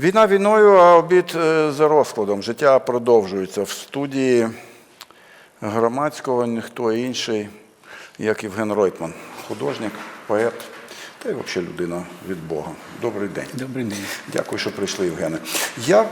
Війна війною, а обід е, за розкладом. Життя продовжується в студії громадського ніхто інший, як Євген Ройтман, художник, поет та й взагалі людина від Бога. Добрий день. Добрий день. Дякую, що прийшли, Євгене. Я,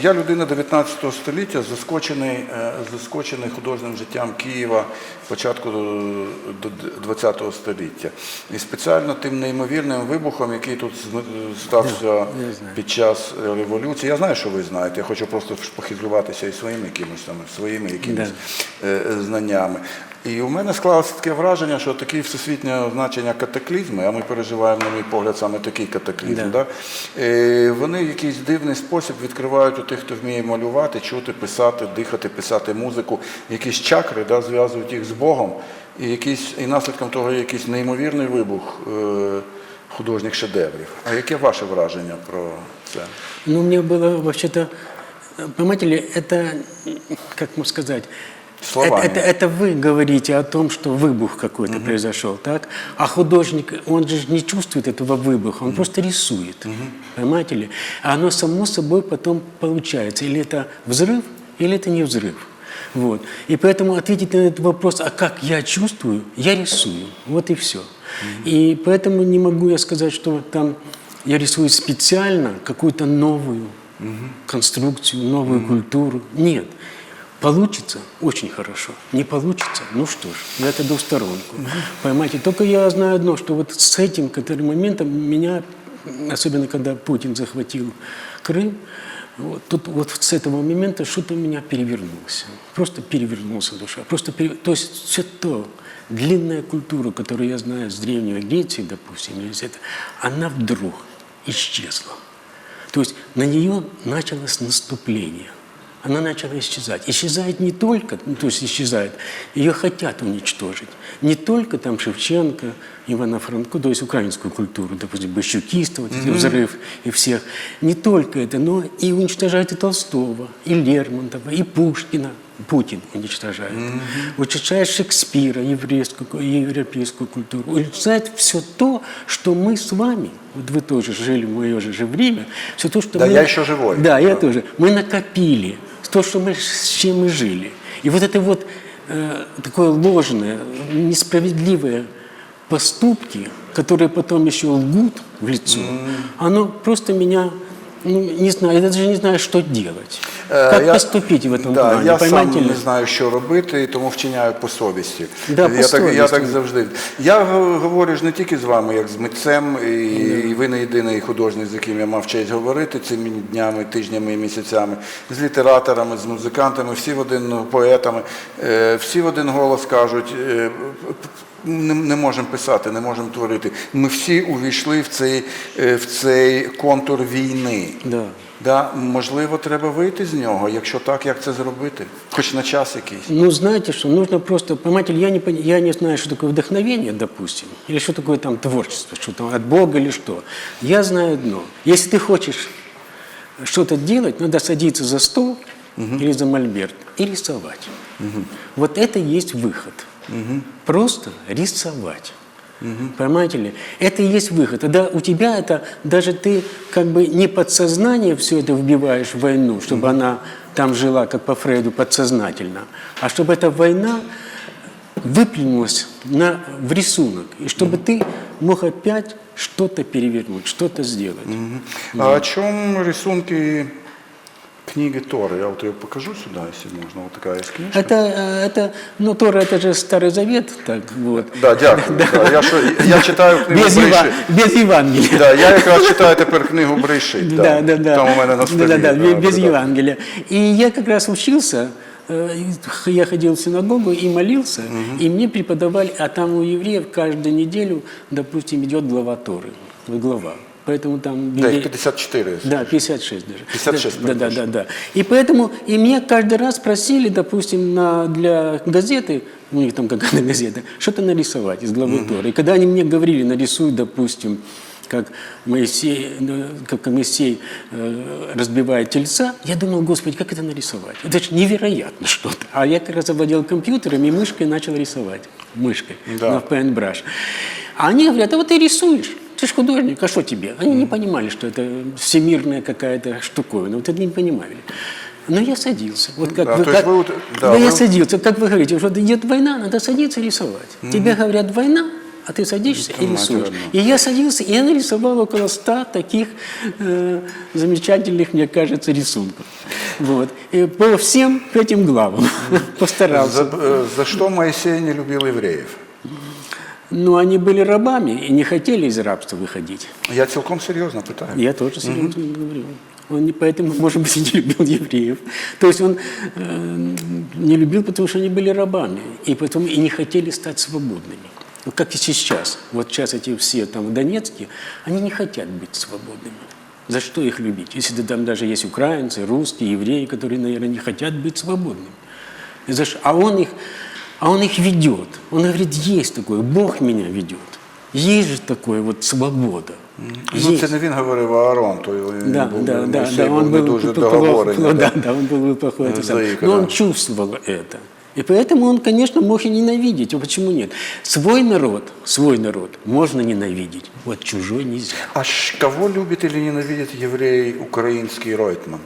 я людина 19 століття, заскочений, е, заскочений художнім життям Києва початку е, до 20 століття. І спеціально тим неймовірним вибухом, який тут з- стався під час революції. Я знаю, що ви знаєте. Я хочу просто похизуватися і своїми якимось там своїми якимись е, е, знаннями. І у мене склалося таке враження, що такі всесвітнє значення катаклізми, а ми переживаємо, на мій погляд, саме такий катаклізм. Да. Да. Е, Вони в якийсь дивний спосіб відкривають у тих, хто вміє малювати, чути, писати, дихати, писати музику, якісь чакри, да, зв'язують їх з Богом, і, якісь, і наслідком того є якийсь неймовірний вибух е, художніх шедеврів. А яке ваше враження про це? Ну, мне было вообще-то, э, понимаете ли, это, м, как можно сказать, Словами. это, это, это вы говорите о том, что выбух какой-то произошел, так? А художник, он же не чувствует этого выбуха, он просто рисует, понимаете ли? А оно само собой потом получается, или это взрыв, или это не взрыв. Вот. И поэтому ответить на этот вопрос, а как я чувствую, я рисую. Вот и все. И поэтому не могу я сказать, что там я рисую специально какую-то новую конструкцию, новую культуру. Нет. Получится очень хорошо. Не получится, ну что ж, я это двусторонку. Поймайте. Только я знаю одно, что вот с этим который моментом меня, особенно когда Путин захватил Крым, вот, тут вот с этого момента что-то у меня перевернулось. Просто перевернулся душа. Просто пере- То есть все то, длинная культура, которую я знаю с Древней Греции, допустим, или это, она вдруг исчезла. То есть на нее началось наступление. Она начала исчезать. Исчезает не только, ну, то есть исчезает, ее хотят уничтожить. Не только там Шевченко, Ивана Франко, то есть украинскую культуру, допустим, Бащукистов, вот эти взрыв и всех. Не только это, но и уничтожают и Толстого, и Лермонтова, и Пушкина. Путин уничтожает. Уничтожает Шекспира, еврейскую, европейскую культуру. Уничтожает все то, что мы с вами, вот вы тоже жили в мое же, время, все то, что Да, мы... я еще живой. Да, я тоже. Мы накопили то, что мы, с чем мы жили. И вот это вот э, такое ложное, несправедливое поступки, которые потом еще лгут в лицо, оно просто меня, не знаю, я даже не знаю, что делать. Е, как я- поступить в этом да, плане, Я сам ли? не знаю, що робити, і тому вчиняю по совісті. Да, по я, так, я так завжди. Я говорю ж не тільки з вами, як з митцем, і, і ви не єдиний художник, з яким я мав честь говорити цими днями, тижнями і місяцями, з літераторами, з музикантами, всі в один ну, поетами, е, всі в один голос кажуть е, не, не можемо писати, не можемо творити. Ми всі увійшли в цей, е, в цей контур війни. Да. Да, можливо, треба вийти з нього. Якщо так, як це зробити? Хоч на час якийсь. Ну, знаете что, нужно просто, понимаете, ли, я не, пон- я не знаю, что такое вдохновение, допустим, или что такое там творчество, что там от Бога или что. Я знаю одно. Если ты хочешь что-то делать, надо садиться за стол или за мольберт и рисовать. Вот это и есть выход. Просто рисовать. Понимаете ли? Это и есть выход. Тогда у тебя это, даже ты как бы не подсознание все это вбиваешь в войну, чтобы она там жила, как по Фрейду, подсознательно, а чтобы эта война выплюнулась на, в рисунок, и чтобы ты мог опять что-то перевернуть, что-то сделать. А о чем рисунки книги Торы? Я вот ее покажу сюда, если можно. Вот такая есть книжка. Это, э, это, ну, Тора, это же Старый Завет, так вот. Да, дякую. Да. Я, що, я читаю книгу Без, Ева- Бриши. без Евангелия. Да, я якраз читаю тепер книгу Бриши. Да, да, да. Там у мене на столі. Да, да, да, без да. Евангелия. И я как раз учился, э, я ходил в синагогу и молился, и мне преподавали, а там у евреев каждую неделю, допустим, идет глава Торы, глава. Поэтому там... Да, їх 54. Да, 56 даже. 56, Да, да, да, да. И поэтому, и меня каждый раз просили, допустим, на, для газеты, у них там какая-то газета, что-то нарисовать из главы Торы. И когда они мне говорили, нарисуй, допустим, как Моисей, ну, как Моисей э, разбивает тельца, я думал, Господи, как это нарисовать? Это же невероятно что-то. А я как раз овладел компьютером и мышкой начал рисовать. Мышкой Да. на Paintbrush. А они говорят, а вот ты рисуешь. Ты же художник, а что тебе? Они не понимали, что это всемирная какая-то штуковина, вот это не понимали. Но я садился. Вот как Да, вы, как- вы да, да, я вы- садился. Как вы говорите, вот идет война, надо садиться рисовать. Тебе говорят война, а ты садишься и Это мать рисуешь. родная. И я садился, и я нарисовал около ста таких э, замечательных, мне кажется, рисунков. Вот. И по всем этим главам постарался. За, э, за что Моисей не любил евреев? Но они были рабами и не хотели из рабства выходить. Я цілком серйозно питаю. Я тоже серьезно говорю. Он не поэтому, может быть, и не любил евреев. То есть он э, не любил, потому что они были рабами, и потом и не хотели стать свободными. Вот как и сейчас. Вот сейчас эти все там в Донецке, они не хотят быть свободными. За что их любить? Если там даже есть украинцы, русские, евреи, которые, наверное, не хотят быть свободными. За что? А он их, а он их ведет. Он говорит, есть такое, Бог меня ведет. Есть же такое вот свобода. Ну, це не він говорив, Аарон, то він Да, був, да, да, да, був он не дуже договорений. да. да, да, он был плохой. это. Заика, Но он чувствовал это. И поэтому он, конечно, мог и ненавидеть. А почему нет? Свой народ, свой народ можно ненавидеть, вот чужой нельзя. А кого любит или ненавидит еврей украинский Ройтман?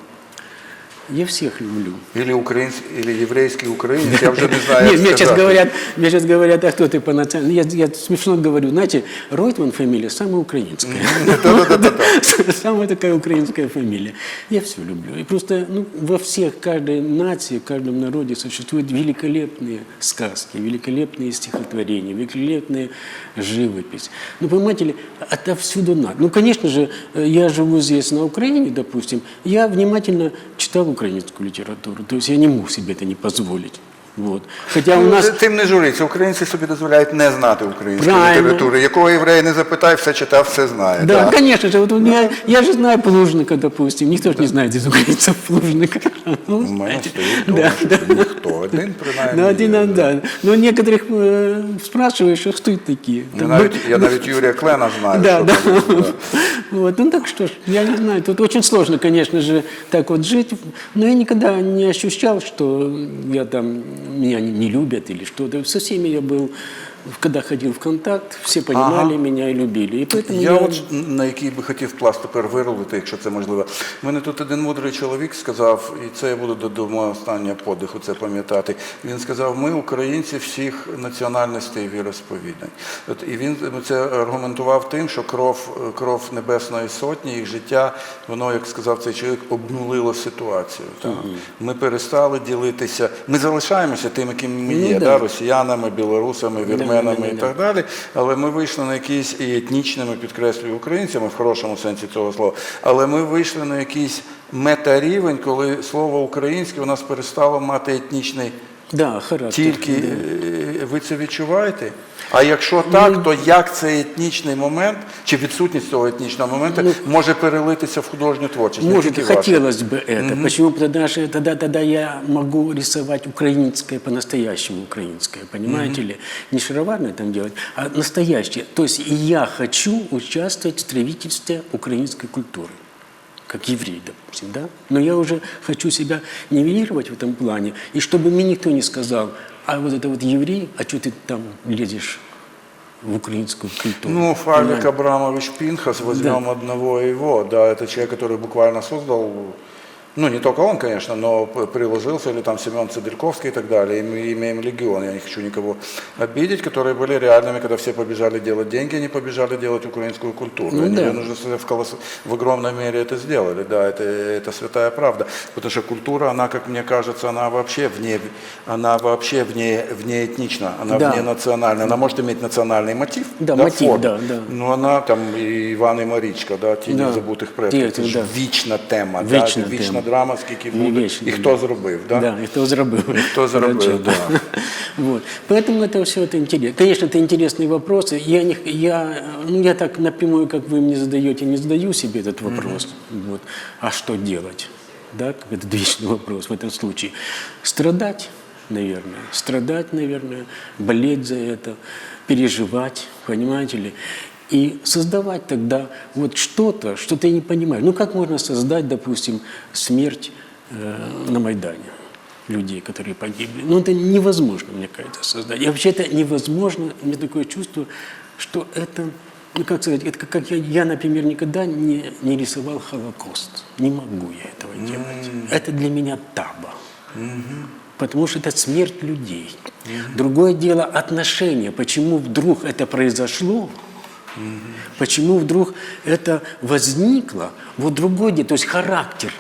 Я всех люблю. Или, украинский, или еврейский украинец, я вже не знаю, Нет, мне сейчас говорят, мне сейчас говорят, а кто ты по национальности? Я, я смешно говорю, знаете, Ройтман фамилия самая украинская. Самая такая украинская фамилия. Я все люблю. И просто ну, во всех, каждой нации, в каждом народе существуют великолепные сказки, великолепные стихотворения, великолепная живопись. Ну, понимаете ли, отовсюду надо. Ну, конечно же, э, я живу здесь, на Украине, допустим, я внимательно читал украинскую литературу, то есть я не мог себе это не позволить. Вот. Хотя у Ну, нас... це- Тим не журиться. Українці собі дозволяють не знати української Правильно. літератури. Якого єврея не запитай, все читав, все знає. Да, конечно же. Вот у меня, я же знаю Плужника, допустим. Никто же не знает из украинцев Плужника. Ну, У мене знаете. стоїть Да, дома, що ніхто. Один принаймні. Ну, один, є, он, да. Но некоторых э, спрашиваешь, а кто это такие? Я Там, навіть, ну, я навіть Юрія Клена знаю. Да, що да. там, да. Вот, ну так что ж, я не знаю, тут очень сложно, конечно же, так вот жить, но я никогда не ощущал, что я там, меня не, любят или что-то. Со всеми я был, когда ходил в контакт, все понимали Ага. меня и любили. И поэтому Я я, от на який би хотів пласт тепер вирулити, якщо це можливо. У мене тут один мудрий чоловік сказав, і це я буду до, до останнього подиху це пам'ятати. Він сказав: ми українці всіх національностей і віросповідань. От і він це аргументував тим, що кров, кров Небесної Сотні, їх життя, воно, як сказав цей чоловік, обнулило ситуацію. Так? Ми перестали ділитися. Ми залишаємося тим, яким ми Ну, є, да. да, росіянами, білорусами, вірменами да, і так далі. Але ми вийшли на якісь і етнічними, підкреслюю, українцями в хорошому сенсі цього слова. Але ми вийшли на якийсь метарівень, коли слово українське у нас перестало мати етнічний да, характер. тільки да. е, ви це відчуваєте? А якщо так, то як цей етнічний момент чи відсутність цього етнічного моменту може перелитися в художню творчість? Не Может, тільки вашу? хотелось бы это. Почему? Потому что тогда, тогда я могу рисовать украинское, по-настоящему украинское, понимаете ли? Не шароварное там делать, а настоящее. То есть и я хочу участвовать в строительстве украинской культуры Как еврей, допустим, да? Но я уже хочу себя нивелировать в этом плане, и чтобы мне никто не сказал, а вот это вот еврей, а что ты там лезешь в украинскую культуру? Ну, Понимаете? Абрамович Пинхас, возьмем одного его, да, это человек, который буквально создал, ну, не только он, конечно, но п- приложился, или там Семен Цедельковский и так далее, и мы имеем легион, я не хочу никого обидеть, которые были реальными, когда все побежали делать деньги, они побежали делать украинскую культуру. Ну, они, да. нужно сказать, в, колосс- в огромной мере это сделали, да, это, это святая правда, потому что культура, она, как мне кажется, она вообще вне, она вообще вне, вне этнична, она Да. вне национальна, она может иметь национальный мотив, Да, мотив, форму. да, да. Ну, вона там і Іван і Марічка, да, тіні Да. забутих предків. Це Ті, ж да. вічна тема, Вічна да, вічна тема. драма, скільки Не буде. вічна, і да. хто зробив, да? Да, и кто заработал. Хто зробив, да. Вот. Поэтому это все это интересно. Конечно, это интересные вопросы. Я, не, я, ну, я так напрямую, как вы мне задаете, не задаю себе этот вопрос. Вот. А что делать? Да, как этот вечный вопрос в этом случае. Страдать, наверное. Страдать, наверное. Болеть за это. Переживать, понимаете ли. И создавать тогда вот что-то, что ты не понимаешь. Ну, как можно создать, допустим, смерть э, на Майдане? людей, которые погибли. Ну, это невозможно, мне кажется, создать. И вообще это невозможно, у меня такое чувство, что это ну как сказать, это как- я, я, например, никогда не, не рисовал Холокост. Не могу я этого делать. Это для меня таба. Потому что это смерть людей. Другое дело отношение. Почему вдруг это произошло? Почему вдруг это возникло? Вот другое дело, то есть характер.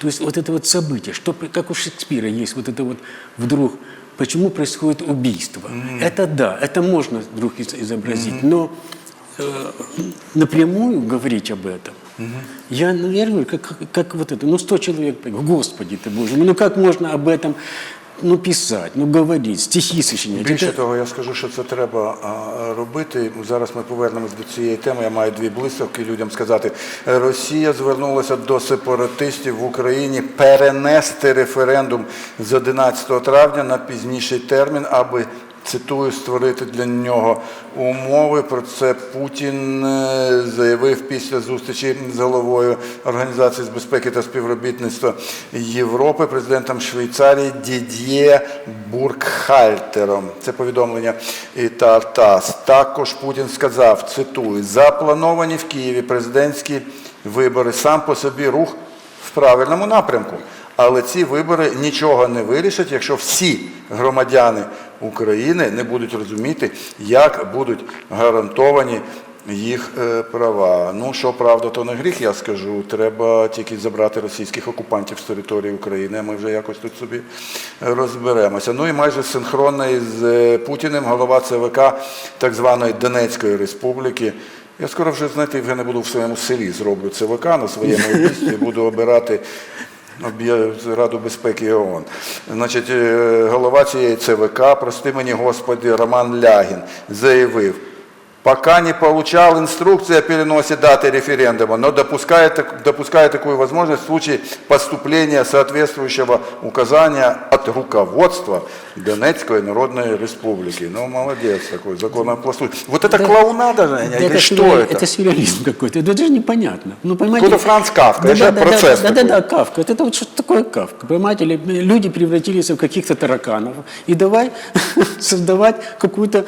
То есть вот это вот событие, что, как у Шекспира есть вот это вот вдруг, почему происходит убийство. Это да, это можно вдруг из- изобразить, но э, напрямую говорить об этом, я, ну, я говорю, как, как, вот это, ну 100 человек, Господи ты Боже, мой, ну как можно об этом ну, писать, ну говорить, стихи сочинять? Більше того, я скажу, що це треба робити. Зараз ми повернемось до цієї теми. Я маю дві блискавки людям сказати. Росія звернулася до сепаратистів в Україні перенести референдум з 11 травня на пізніший термін, аби цитую, створити для нього умови. Про це Путін е, заявив після зустрічі з головою Організації з безпеки та співробітництва Європи, президентом Швейцарії Дід'є Буркхальтером. Це повідомлення і Тартас. Також Путін сказав, цитую, заплановані в Києві президентські вибори сам по собі рух в правильному напрямку. Але ці вибори нічого не вирішать, якщо всі громадяни України не будуть розуміти, як будуть гарантовані їх е, права. Ну, що правда, то не гріх, я скажу. Треба тільки забрати російських окупантів з території України. а Ми вже якось тут собі розберемося. Ну і майже синхронно із е, Путіним голова ЦВК так званої Донецької республіки. Я скоро вже, знаєте, вже не буду в своєму селі зроблю ЦВК на своєму місці, буду обирати Раду безпеки ООН. Значить, е, голова цієї ЦВК, прости мені Господи, Роман Лягін, заявив, пока не получал инструкции о переносе даты референдума, но допускает, допускает такую возможность в случае поступления соответствующего указания от руководства Донецкой Народной Республики. Ну, молодец такой, законопластуй. Вот это Да- клоунада, Женя, Да или это, что сюрреали- это? Это сюрреализм какой-то. Это даже непонятно. Ну, понимаете, Какой-то Франц Кафка, Да, еще да, да, процесс да, да, такой. да, Кавка. Это вот что такое Кавка. Понимаете, люди превратились в каких-то тараканов. И давай создавать какую-то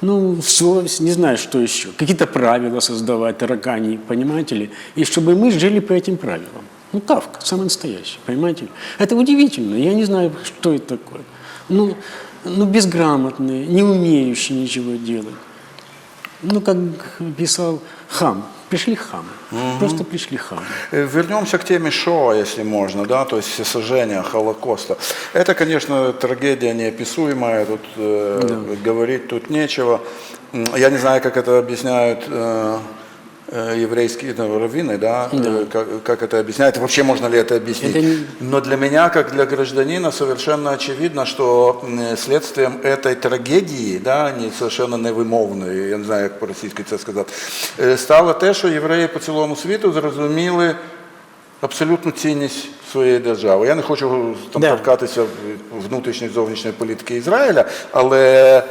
ну, совесть, не знаю, что еще. Какие-то правила создавать, таракани, понимаете ли. И чтобы мы жили по этим правилам. Ну, Кавка, самый настоящий, понимаете ли. Это удивительно. Я не знаю, что это такое. Ну, ну безграмотные, не умеющие ничего делать. Ну, как писал хам. Пришли хамы. Просто пришли хамы. Э, Вернемся к теме Шоа, если можно, да, то есть сожжения Холокоста. Это, конечно, трагедия неописуемая, тут э, говорить тут нечего. Я не знаю, как это объясняют э, еврейские ну, раввины, да, э, как, как это объясняют, вообще можно ли это объяснить. Это не- Но для меня, как для гражданина, совершенно очевидно, что м, следствием этой трагедії, да, не совершенно невимовної, я не знаю, як по-російськи це сказати, е, стало те, що євреї по цілому світу зрозуміли абсолютну цінність своєї держави. Я не хочу там Да. торкатися в внутрішньої зовнішньої політики Ізраїля, але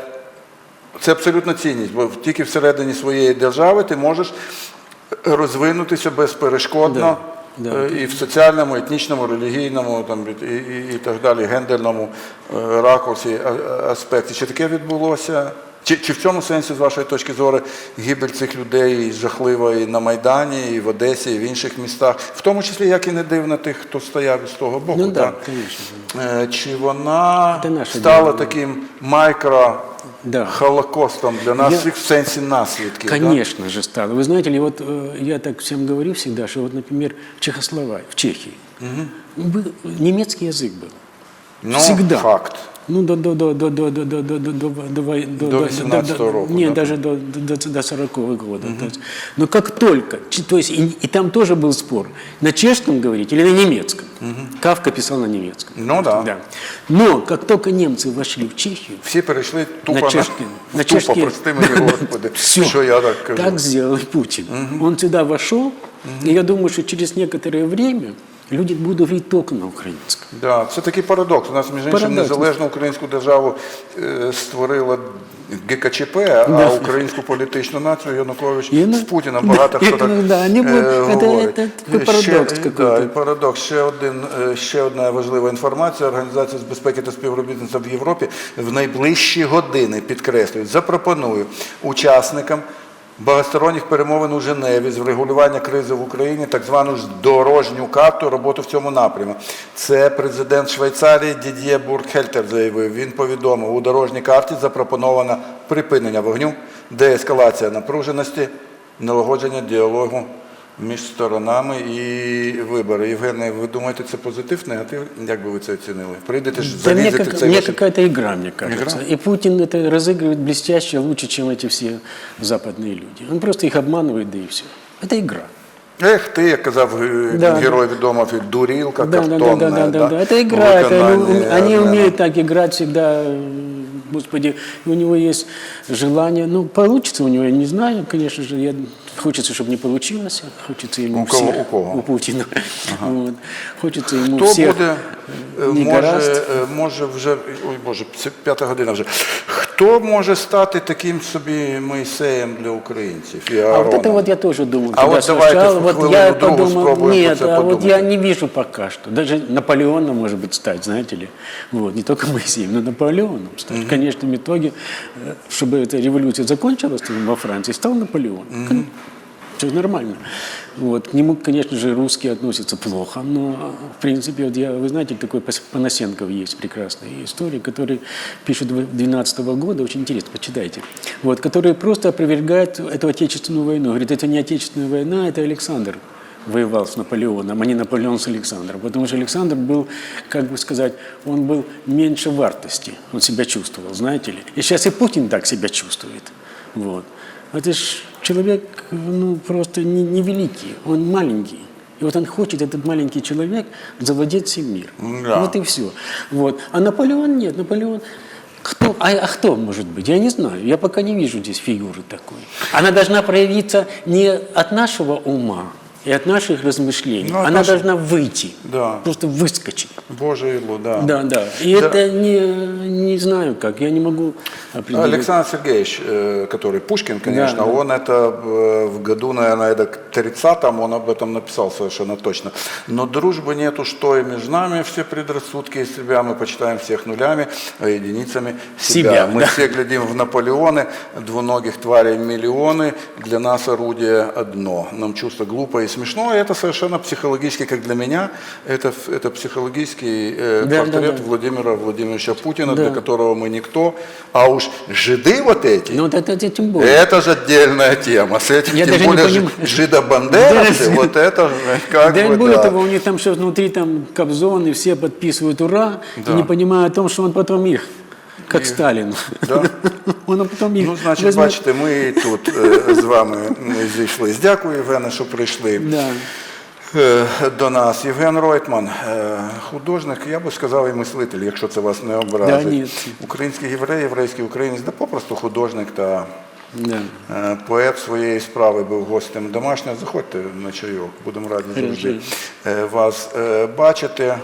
це абсолютна цінність, бо тільки всередині своєї держави ти можеш розвинутися безперешкодно Да, да. е, і в соціальному, етнічному, релігійному там, і, і, і так далі, гендерному е, ракурсі, аспекті. Чи таке відбулося? Чи, чи в цьому сенсі, з вашої точки зору, гибель цих людей жахлива і на Майдані, і в Одесі, і в інших містах, в тому числі, як і не дивно тих, хто стояв із того боку. Ну да, так? конечно. Е, Чи вона стала таким майкро Да. холокостом для нас Я- всіх в сенсі наслідків? да? Конечно же стало. Вы знаете ли, вот э, я так всем говорю всегда, что вот, например, в Чехословакии, в Чехии, был, немецкий язык был. Ну, Всегда. факт. Ну, до, до, до, до, до, до, до, до, до, до, до, до, До 18-го року, Нет, да? даже до, до, до, до 40-го года. То есть, но как только, то есть, и, и там тоже был спор, на чешском говорить или на немецком. Кавка писал на немецком. Ну да. Да. Но как только немцы вошли в Чехию, Всі перейшли тупо на чешский, на, на тупо, чешский, прости мені, Господи, Всё. що я так кажу. Так сделал Путин. Он сюда вошел, и я думаю, что через некоторое время люди будут говорить только на украинском. Да, це такий парадокс. У нас, між іншим, Парадокс. незалежну українську державу е, створила ГКЧП, а українську політичну націю Янукович Яну- з Путіним багато Да, хто это, так да, они е, будут- это- говорить. это такой парадокс Ще, какой-то. да, і парадокс. Ще, один, е, ще одна важлива інформація. Організація з безпеки та співробітництва в Європі в найближчі години, підкреслюють, запропонує учасникам багатосторонніх перемовин у Женеві з врегулювання кризи в Україні, так звану ж дорожню карту роботу в цьому напрямі. Це президент Швейцарії Дід'є Буркхельтер заявив. Він повідомив, у дорожній карті запропоновано припинення вогню, деескалація напруженості, налагодження діалогу між сторонами і вибори. Євгене, ви думаєте, це позитив, негатив? Як би ви це оцінили? Прийдете ж Да мне, залізете в как- цей мне ваш- какая-то игра, мне кажется. Игра? И Путин это разыгрывает блестяще, лучше, чем эти все западные люди. Он просто их обманывает, да и все. Это игра. Ех, ти, як казав е, Да. герой відомий фільм, дурілка, Да, да, да, картонна. да, да, да, да. Это игра. Это, ну, виконанні они Армена. умеют так играть всегда. э, Господи, у него есть желание. Ну, получится у него, я не знаю, конечно же. Я, хочется, чтобы не получилось. Хочется ему У кого- всех- у кого? У Путина. Вот. Хочется ему Хто всех... буде, е, не може, гаразд. е, може вже, ой Боже, це п'ята година вже. Хто може стати таким собі Моїсеєм для українців? І А вот Аароном? это вот я тоже думал. А когда вот давайте слушал, в вот хвилину я другу подумал, спробуем нет, про це а вот я подумати. не вижу пока что. Даже Наполеоном может быть стать, знаете ли. Вот, не только Моисеем, но Наполеоном стать. В конечном итоге, э, чтобы эта революция закончилась там во Франции, стал Наполеон. Все нормально. Вот. К нему, конечно же, русские относятся плохо, но, в принципе, вот я, вы знаете, такой Панасенков есть прекрасный историк, который пишет 2012 года, очень интересно, почитайте, вот, который просто опровергает эту отечественную войну. Говорит, это не отечественная война, это Александр воевал с Наполеоном, а не Наполеон с Александром. Потому что Александр был, как бы сказать, он был меньше вартости, он себя чувствовал, знаете ли. И сейчас и Путин так себя чувствует. Вот. Это ж человек, ну, просто не, невеликий, он маленький. И вот он хочет, этот маленький человек, завладеть всем миром. Да. Вот и все. Вот. А Наполеон нет, Наполеон... Кто, а, а кто может быть? Я не знаю. Я пока не вижу здесь фигуры такой. Она должна проявиться не от нашего ума и от наших размышлений. Ну, от Она нашего- должна выйти. Да. Просто выскочить. Боже Іло, да. Да, да. И Да. это не, не знаю как. Я не могу определить. Александр Сергеевич, э, который Пушкин, конечно, Да, да. он это э, в году, наверное, это к 30-м, он об этом написал совершенно точно. Но дружбы нету, что и между нами все предрассудки из себя, мы почитаем всех нулями, а единицами себя. Себя, мы да. все глядим в Наполеоны, двуногих тварей миллионы, для нас орудие одно. Нам чувство глупо и смешно, и это совершенно психологически, как для меня, это, это психологический э, Да, да, портрет да. Владимира Владимировича Путина, Да. для которого мы никто, а уж жиды вот эти, Ну, вот это, это тем более. это же отдельная тема. С этим, Я тем более понимаю. жи- жидобандеровцы, Да. вот это же как да бы, более да. того, у них там все внутри там Кобзон, и все подписывают «Ура», Да. и не понимая о том, что он потом их, как Сталин. Да. Он потом их Ну, значить, возьме- бачите, ми і тут е, з вами зійшлись. Дякую, Євгене, що прийшли. Да. е, До нас Євген Ройтман, е, художник, я би сказав, і мислитель, якщо це вас не образить. Да, ні. Український єврей, єврейський українець, да попросту художник та Да. Е, Поет своєї справи був гостем домашнього. Заходьте на чайок, будемо раді завжди е, вас е, бачити.